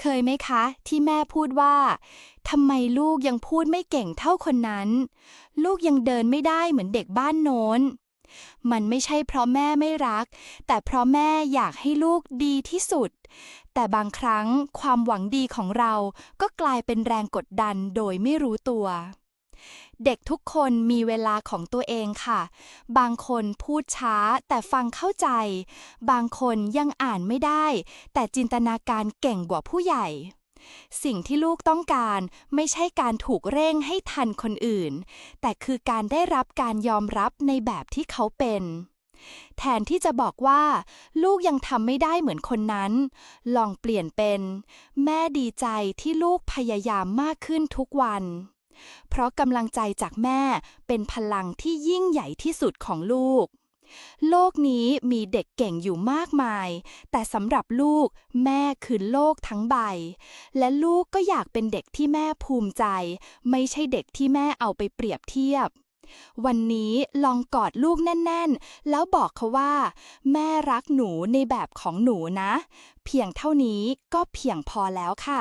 เคยไหมคะ ที่แม่พูดว่าทำไมลูกยังพูดไม่เก่งเท่าคนนั้น ลูกยังเดินไม่ได้เหมือนเด็กบ้านโน้น มันไม่ใช่เพราะแม่ไม่รัก แต่เพราะแม่อยากให้ลูกดีที่สุด แต่บางครั้งความหวังดีของเราก็กลายเป็นแรงกดดันโดยไม่รู้ตัว เด็กทุกคนมีเวลาของตัวเองค่ะ บางคนพูดช้าแต่ฟังเข้าใจ บางคนยังอ่านไม่ได้ แต่จินตนาการเก่งกว่าผู้ใหญ่ สิ่งที่ลูกต้องการไม่ใช่การถูกเร่งให้ทันคนอื่น แต่คือการได้รับการยอมรับในแบบที่เขาเป็นแทนที่จะบอกว่า ลูกยังทำไม่ได้เหมือนคนนั้น ลองเปลี่ยนเป็น แม่ดีใจที่ลูกพยายามมากขึ้นทุกวัน เพราะกำลังใจจากแม่เป็นพลังที่ยิ่งใหญ่ที่สุดของลูก โลกนี้มีเด็กเก่งอยู่มากมาย แต่สำหรับลูกแม่คือโลกทั้งใบ และลูกก็อยากเป็นเด็กที่แม่ภูมิใจ ไม่ใช่เด็กที่แม่เอาไปเปรียบเทียบวันนี้ลองกอดลูกแน่น ๆ แล้วบอกเขาว่า แม่รักหนูในแบบของหนูนะ เพียงเท่านี้ก็เพียงพอแล้วค่ะ